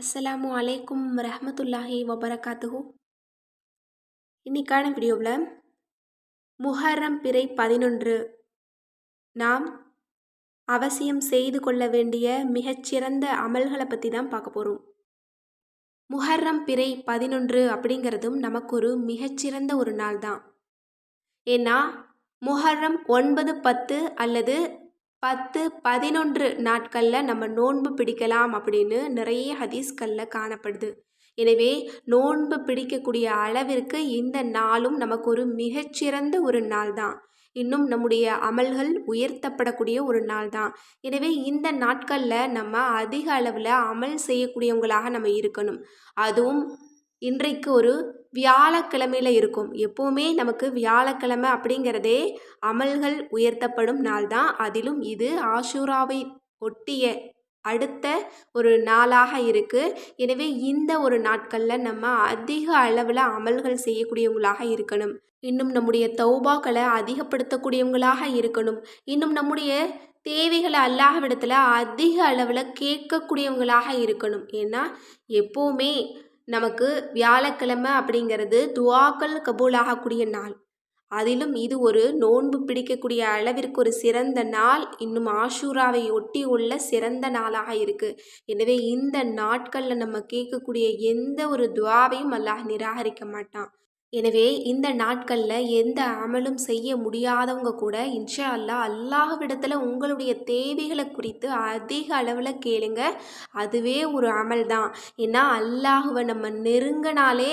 அஸ்ஸலாமு அலைக்கும் ரஹமத்துல்லாஹி வபரகாத்துஹு. இன்னைக்கான வீடியோவில் முஹர்ரம் பிறை பதினொன்று. நாம் அவசியம் செய்து கொள்ள வேண்டிய மிகச்சிறந்த அமல்களை பற்றி தான் பார்க்க போகிறோம் முஹர்ரம் பிறை பதினொன்று அப்படிங்கிறதும் நமக்கு ஒரு மிகச்சிறந்த ஒரு நாள் தான். ஏன்னா முஹர்ரம் ஒன்பது பத்து அல்லது பத்து பதினொன்று நாட்களில் நம்ம நோன்பு பிடிக்கலாம் அப்படின்னு நிறைய ஹதீஸ்களில் காணப்படுது. எனவே நோன்பு பிடிக்கக்கூடிய அளவிற்கு இந்த நாளும் நமக்கு ஒரு மிகச்சிறந்த ஒரு நாள் தான். இன்னும் நம்முடைய அமல்கள் உயர்த்தப்படக்கூடிய ஒரு நாள் தான். எனவே இந்த நாட்களில் நம்ம அதிக அளவில் அமல் செய்யக்கூடியவங்களாக நம்ம இருக்கணும். அதுவும் இன்றைக்கு ஒரு வியாழக்கிழமையில் இருக்கும். எப்போவுமே நமக்கு வியாழக்கிழமை அப்படிங்கிறதே அமல்கள் உயர்த்தப்படும் நாள் தான். அதிலும் இது ஆஷூராவை ஒட்டிய அடுத்த ஒரு நாளாக இருக்குது எனவே இந்த ஒரு நாட்களில் நம்ம அதிக அளவில் அமல்கள் செய்யக்கூடியவங்களாக இருக்கணும். இன்னும் நம்முடைய தௌபாக்களை அதிகப்படுத்தக்கூடியவங்களாக இருக்கணும். இன்னும் நம்முடைய தேவைகளை அல்லாஹவிடத்தில் அதிக அளவில் கேட்கக்கூடியவங்களாக இருக்கணும். ஏன்னா எப்போவுமே நமக்கு வியாழக்கிழமை அப்படிங்கிறது துவாக்கள் கபூலாகக்கூடிய நாள். அதிலும் இது ஒரு நோன்பு பிடிக்கக்கூடிய அளவிற்கு ஒரு சிறந்த நாள். இன்னும் ஆஷூராவை ஒட்டி உள்ள சிறந்த நாளாக இருக்குது எனவே இந்த நாட்களில் நம்ம கேட்கக்கூடிய எந்த ஒரு துவாவையும் அல்லாஹ் நிராகரிக்க மாட்டான். எனவே இந்த நாட்களில் எந்த அமலும் செய்ய முடியாதவங்க கூட இன்ஷா அல்லா அல்லாஹ்விடத்தில் உங்களுடைய தேவைகளை குறித்து அதிக அளவில் கேளுங்க. அதுவே ஒரு அமல் தான். ஏன்னா அல்லாஹுவை நம்ம நெருங்கினாலே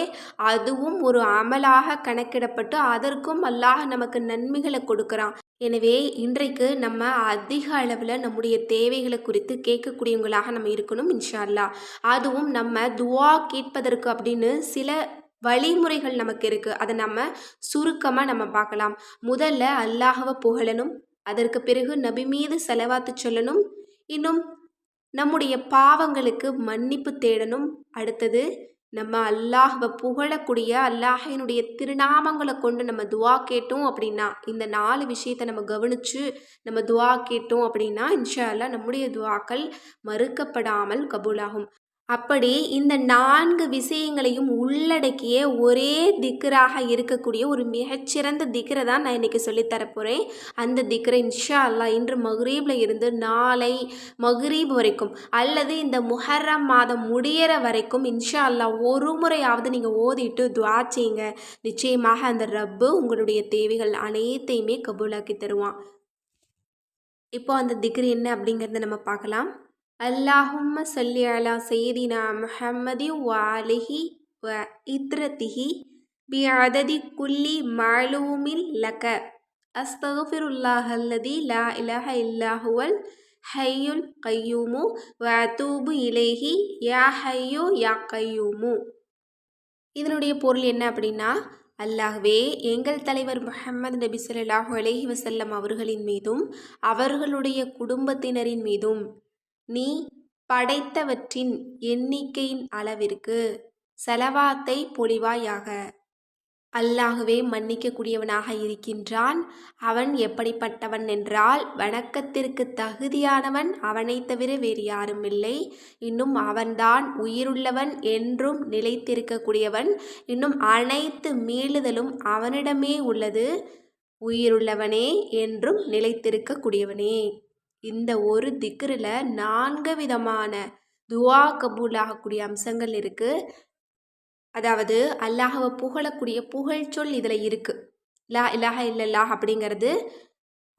அதுவும் ஒரு அமலாக கணக்கிடப்பட்டு அதற்கும் அல்லாஹ் நமக்கு நன்மைகளை கொடுக்குறான். எனவே இன்றைக்கு நம்ம அதிக அளவில் நம்முடைய தேவைகளை குறித்து கேட்கக்கூடியவங்களாக நம்ம இருக்கணும் இன்ஷா அல்லா அதுவும் நம்ம துவா கேட்பதற்கு அப்படின்னு சில வழிமுறைகள் நமக்கு இருக்குது அதை நம்ம சுருக்கமாக நம்ம பார்க்கலாம். முதல்ல அல்லாஹவை புகழணும். அதற்கு பிறகு நபி மீது செலவாத்து சொல்லணும். இன்னும் நம்முடைய பாவங்களுக்கு மன்னிப்பு தேடணும். அடுத்தது நம்ம அல்லாஹவை புகழக்கூடிய அல்லாஹினுடைய திருநாமங்களை கொண்டு நம்ம துவா கேட்டோம் அப்படின்னா இந்த நாலு விஷயத்தை நம்ம கவனித்து நம்ம துவா கேட்டோம் அப்படின்னா இன்ஷா அல்லா நம்முடைய துவாக்கள் மறுக்கப்படாமல் கபூலாகும். அப்படி இந்த நான்கு விஷயங்களையும் உள்ளடக்கிய ஒரே திக்கராக இருக்கக்கூடிய ஒரு மிகச்சிறந்த திக்கரை தான் நான் இன்றைக்கி சொல்லித்தரப்போகிறேன் அந்த திக்கரை இன்ஷா அல்லா இன்று மஹ்ரீபில் இருந்து நாளை மஹ்ரீப் வரைக்கும் அல்லது இந்த முஹர்ரம் மாதம் முடியிற வரைக்கும் இன்ஷா அல்லா ஒரு முறையாவது நீங்கள் ஓதிட்டு துவா செய்யுங்க. நிச்சயமாக அந்த ரப்பு உங்களுடைய தேவைகள் அனைத்தையுமே கபூலாக்கி தருவான். இப்போ அந்த திக்ரி என்ன அப்படிங்கிறத நம்ம பார்க்கலாம். அல்லாஹும்ம சொல்லி அலா சையதினா முஹம்மதி வாலிஹி வ இத்ரத்திஹி பி அததி குல்லி மாலூமில் லக அஸ்தகுஃபிருல்லாஹ் அல்லதி லா இலஹ இல்லாஹுவல் ஹையுல் கையூமு வ தூபு இலேஹி யா ஹையோ யா கையூமு இதனுடைய பொருள் என்ன அப்படின்னா அல்லாஹ்வே எங்கள் தலைவர் முஹம்மது நபி சொல்லாஹு அலஹி வசல்லம் அவர்களின் மீதும் அவர்களுடைய குடும்பத்தினரின் மீதும் நீ படைத்தவற்றின் எண்ணிக்கையின் அளவிற்கு செலவாத்தை பொழிவாயாக. அல்லாகவே மன்னிக்கக்கூடியவனாக இருக்கின்றான். அவன் எப்படிப்பட்டவன் என்றால் வணக்கத்திற்கு தகுதியானவன் அவனை தவிர வேறு யாரும் இல்லை. இன்னும் அவன்தான் உயிருள்ளவன் என்றும் நிலைத்திருக்கக்கூடியவன். இன்னும் அனைத்து மீளுதலும் அவனிடமே உள்ளது. உயிருள்ளவனே என்றும் நிலைத்திருக்கக்கூடியவனே. இந்த ஒரு திக்ரில் நான்கு விதமான துவா கபூலாகக்கூடிய அம்சங்கள் இருக்குது அதாவது அல்லாஹவை புகழக்கூடிய புகழ்ச்சொல் இதில் இருக்குது லா இல்லாஹ இல்லல்லாஹ் அப்படிங்கிறது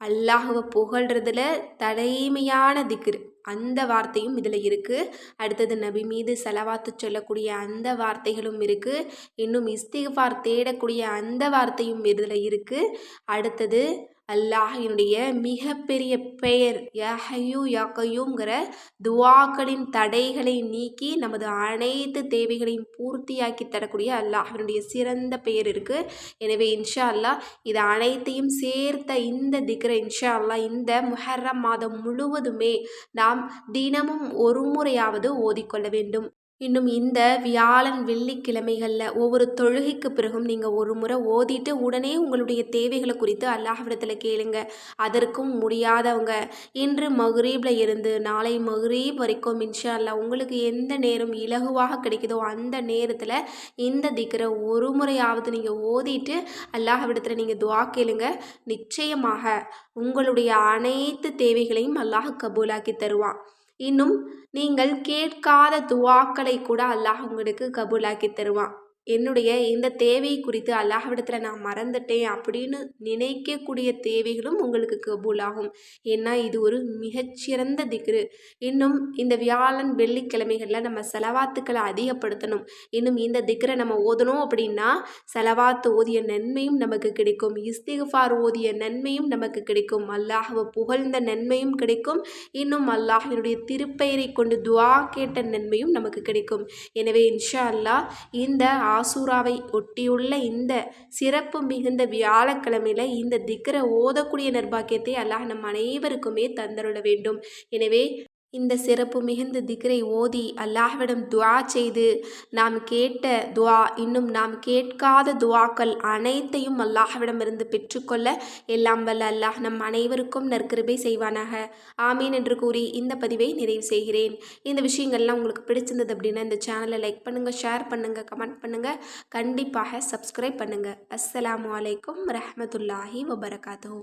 அல்லாஹுவை புகழ்றதுல தலைமையான திக்ரு. அந்த வார்த்தையும் இதில் இருக்குது அடுத்தது நபி மீது செலவாத்து சொல்லக்கூடிய அந்த வார்த்தைகளும் இருக்குது இன்னும் இஸ்திகார் தேடக்கூடிய அந்த வார்த்தையும் இதில் இருக்குது அடுத்தது அல்லாஹினுடைய மிகப்பெரிய பெயர் யஹையூ யகையூங்கிற துவாக்களின் தடைகளை நீக்கி நமது அனைத்து தேவைகளையும் பூர்த்தியாக்கி தரக்கூடிய அல்லாஹினுடைய சிறந்த பெயர் இருக்குது எனவே இன்ஷா அல்லாஹ் இது அனைத்தையும் சேர்த்த இந்த திக்ர இன்ஷா அல்லாஹ் இந்த முஹர்ரம் மாதம் முழுவதுமே நாம் தினமும் ஒரு முறையாவது ஓதிக்கொள்ள வேண்டும். இன்னும் இந்த வியாழன் வெள்ளிக்கிழமைகளில் ஒவ்வொரு தொழுகைக்கு பிறகும் நீங்கள் ஒரு முறை ஓதிட்டு உடனே உங்களுடைய தேவைகளை குறித்து அல்லாஹ்விடத்தில் கேளுங்க. அதற்கும் முடியாதவங்க. இன்று மகுரீபில் இருந்து நாளை மகுரீப் வரைக்கும் இன்ஷா அல்லா உங்களுக்கு எந்த நேரம் இலகுவாக கிடைக்குதோ அந்த நேரத்தில் இந்த திக்கரை ஒரு முறையாவது நீங்கள் ஓதிட்டு அல்லாஹ்விடத்தில் நீங்கள் துவா கேளுங்க. நிச்சயமாக உங்களுடைய அனைத்து தேவைகளையும் அல்லாஹ் கபூலாக்கி தருவான். இன்னும் நீங்கள் கேட்காத துவாக்களை கூட அல்லாஹ் உங்களுக்கு கபூலாக்கி தருவான். என்னுடைய இந்த தேவை குறித்து அல்லாஹ்விடத்தில் நான் மறந்துட்டேன் அப்படின்னு நினைக்கக்கூடிய தேவைகளும் உங்களுக்கு கபூலாகும். ஏன்னா இது ஒரு மிகச்சிறந்த திக்ரு. இன்னும் இந்த வியாழன் வெள்ளிக்கிழமைகளில் நம்ம செலவாத்துக்களை அதிகப்படுத்தணும். இன்னும் இந்த திக்ரை நம்ம ஓதணும் அப்படின்னா செலவாத்து ஓதிய நன்மையும் நமக்கு கிடைக்கும். இஸ்திகுஃபார் ஓதிய நன்மையும் நமக்கு கிடைக்கும். அல்லாஹவை புகழ்ந்த நன்மையும் கிடைக்கும். இன்னும் அல்லாஹினுடைய திருப்பெயரை கொண்டு துவா கேட்ட நன்மையும் நமக்கு கிடைக்கும். எனவே இன்ஷா அல்லாஹ் இந்த ஆசூராவை ஒட்டியுள்ள இந்த சிறப்பு மிகுந்த வியாழக்கிழமையில் இந்த திக்கரை ஓதக்கூடிய நர்பாக்கியத்தை அல்லாஹ் நம் அனைவருக்குமே தந்தருள வேண்டும். எனவே இந்த சிறப்பு மிகுந்த திக்ரை ஓதி அல்லாஹ்விடம் துவா செய்து நாம் கேட்ட துவா இன்னும் நாம் கேட்காத துவாக்கள் அனைத்தையும் அல்லாஹ்விடமிருந்து பெற்றுக்கொள்ள எல்லாம் வல்ல அல்லாஹ் நம் அனைவருக்கும் நற்கிருபை செய்வானாக. ஆமீன் என்று கூறி இந்த பதிவை நிறைவு செய்கிறேன். இந்த விஷயங்கள்லாம் உங்களுக்கு பிடிச்சிருந்தது அப்படின்னா இந்த சேனலை லைக் பண்ணுங்கள் ஷேர் பண்ணுங்கள் கமெண்ட் பண்ணுங்கள் கண்டிப்பாக சப்ஸ்கிரைப் பண்ணுங்கள் அஸ்ஸலாமு அலைக்கும் ரஹமத்துல்லாஹி வபரகாத்தூ